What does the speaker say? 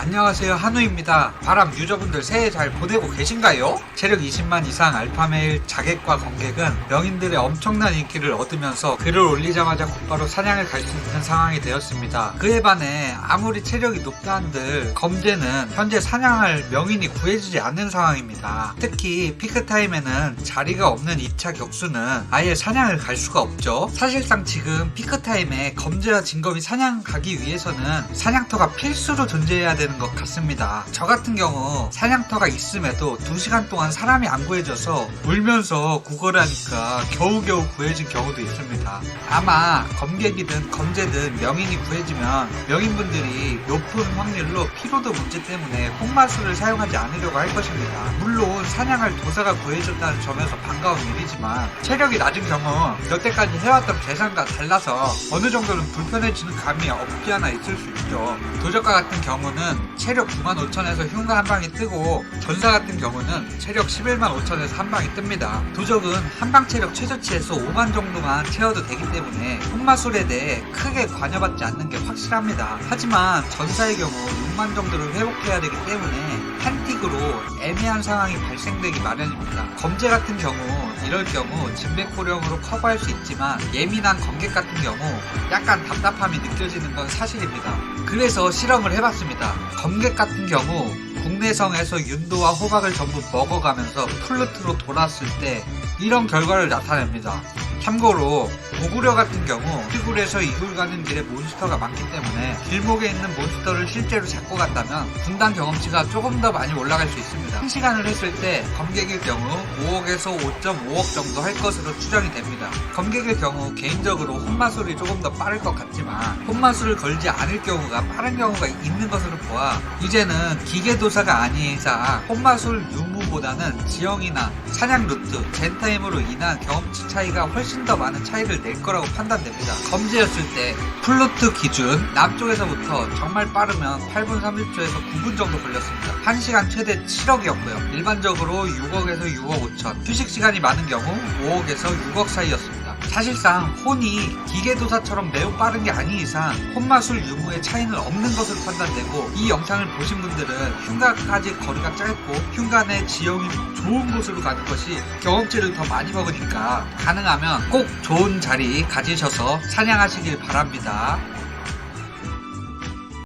안녕하세요 한우입니다. 바람 유저분들 새해 잘 보내고 계신가요? 체력 20만 이상 알파메일 자객과 검객은 명인들의 엄청난 인기를 얻으면서 글을 올리자마자 곧바로 사냥을 갈 수 있는 상황이 되었습니다. 그에 반해 아무리 체력이 높다 한들 검제는 현재 사냥할 명인이 구해지지 않는 상황입니다. 특히 피크타임에는 자리가 없는 2차 격수는 아예 사냥을 갈 수가 없죠. 사실상 지금 피크타임에 검제와 진검이 사냥 가기 위해서는 사냥터가 필수로 존재해야 되는 것 같습니다. 저 같은 경우 사냥터가 있음에도 2시간 동안 사람이 안 구해져서 울면서 구걸을 하니까 겨우겨우 구해진 경우도 있습니다. 아마 검객이든 검제든 명인이 구해지면 명인분들이 높은 확률로 피로도 문제 때문에 혼마술을 사용하지 않으려고 할 것입니다. 물론 사냥할 도사가 구해줬다는 점에서 반가운 일이지만 체력이 낮은 경우 여태까지 해왔던 계산과 달라서 어느 정도는 불편해지는 감이 없지 않아 있을 수 있죠. 도적과 같은 경우는 체력 9만 5천에서 흉가 한 방이 뜨고 전사 같은 경우는 체력 11만 5천에서 한 방이 뜹니다. 도적은 한방 체력 최저치에서 5만 정도만 채워도 되기 때문에 흑마술에 대해 크게 관여받지 않는 게 확실합니다. 하지만 전사의 경우 6만 정도를 회복해야 되기 때문에 애매한 상황이 발생되기 마련입니다. 검제 같은 경우 이럴 경우 진백고령으로 커버할 수 있지만 예민한 검객 같은 경우 약간 답답함이 느껴지는 건 사실입니다. 그래서 실험을 해봤습니다. 검객 같은 경우 국내성에서 윤도와 호박을 전부 먹어가면서 플루트로 돌았을 때 이런 결과를 나타냅니다. 참고로 고구려 같은 경우 시굴에서 이굴 가는 길에 몬스터가 많기 때문에 길목에 있는 몬스터를 실제로 잡고 간다면 분당 경험치가 조금 더 많이 올라갈 수 있습니다. 1시간을 했을 때 검객일 경우 5억에서 5.5억 정도 할 것으로 추정이 됩니다. 검객일 경우 개인적으로 혼마술이 조금 더 빠를 것 같지만 혼마술을 걸지 않을 경우가 빠른 경우가 있는 것으로 보아 이제는 기계도사가 아닌 이상 혼마술 유무보다는 지형이나 사냥 루트, 젠타임으로 인한 경험치 차이가 훨씬 더 많은 차이를 낼 거라고 판단됩니다. 검지였을 때 플루트 기준 남쪽에서부터 정말 빠르면 8분 30초에서 9분 정도 걸렸습니다. 1시간 최대 7억이었고요. 일반적으로 6억에서 6억 5천, 휴식 시간이 많은 경우 5억에서 6억 사이였습니다. 사실상 혼이 기계도사처럼 매우 빠른 게 아닌 이상 혼마술 유무의 차이는 없는 것으로 판단되고 이 영상을 보신 분들은 흉가까지 거리가 짧고 흉가 내 지형이 좋은 곳으로 가는 것이 경험치를 더 많이 먹으니까 가능하면 꼭 좋은 자리 가지셔서 사냥하시길 바랍니다.